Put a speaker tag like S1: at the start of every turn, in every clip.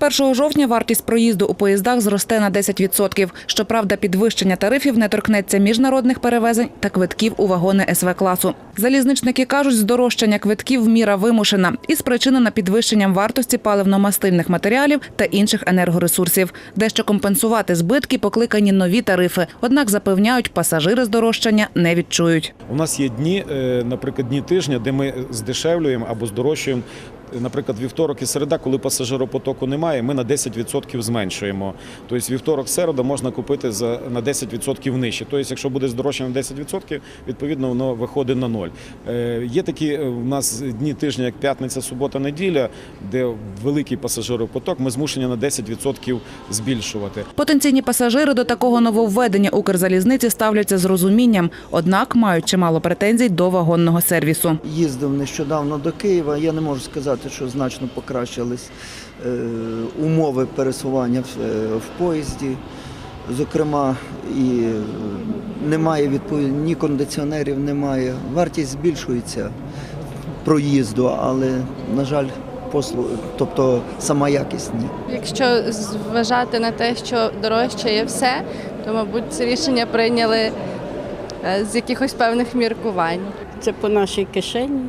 S1: 1 жовтня вартість проїзду у поїздах зросте на 10%. Щоправда, підвищення тарифів не торкнеться міжнародних перевезень та квитків у вагони СВ-класу. Залізничники кажуть, здорожчання квитків міра вимушена і спричинена підвищенням вартості паливно-мастильних матеріалів та інших енергоресурсів. Дещо компенсувати збитки покликані нові тарифи. Однак запевняють, пасажири здорожчання не відчують.
S2: У нас є дні, е, наприклад, дні тижня, де ми здешевлюємо або здорожчуємо. Наприклад, вівторок і середа, коли пасажиропотоку немає, ми на 10% зменшуємо. Тобто вівторок, середа можна купити за на 10% нижче. Тобто, якщо буде здорожчання на 10%, відповідно воно виходить на ноль. Е, Є такі е, в нас дні тижня, як п'ятниця, субота, неділя, де великий пасажиропоток, ми змушені на 10% збільшувати.
S1: Потенційні пасажири до такого нововведення Укрзалізниці ставляться з розумінням, однак мають чимало претензій до вагонного сервісу.
S3: Їздив нещодавно до Києва. Я не можу сказати, що значно покращились е, умови пересування в, е, поїзді. Зокрема, і е, немає відповідь, ні кондиціонерів немає. Вартість збільшується проїзду, але, на жаль, послуг, тобто сама якість ні.
S4: Якщо зважати на те, що дорожче є все, то, мабуть, це рішення прийняли з якихось певних міркувань.
S5: Це по нашій кишені,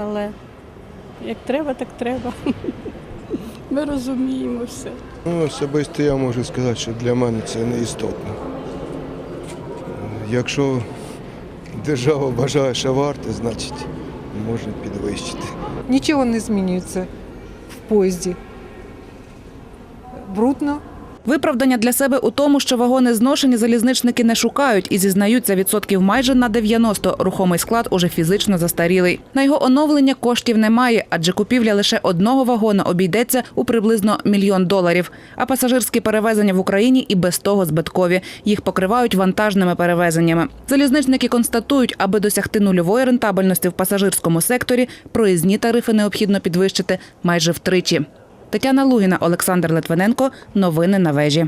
S5: але як треба, так треба. Ми розуміємо все.
S6: Ну, особисто я можу сказати, що для мене це не істотно. Якщо держава бажає, що варто, значить можна підвищити.
S7: Нічого не змінюється в поїзді. Брудно,
S1: Виправдання для себе у тому, що вагони зношені залізничники не шукають і зізнаються відсотків майже на 90 рухомий склад уже фізично застарілий. На його оновлення коштів немає, адже купівля лише одного вагона обійдеться у приблизно мільйон доларів. А пасажирські перевезення в Україні і без того збиткові. Їх покривають вантажними перевезеннями. Залізничники констатують, аби досягти нульової рентабельності в пасажирському секторі, проїзні тарифи необхідно підвищити майже втричі. Тетяна Лугіна, Олександр Литвиненко. Новини на вежі.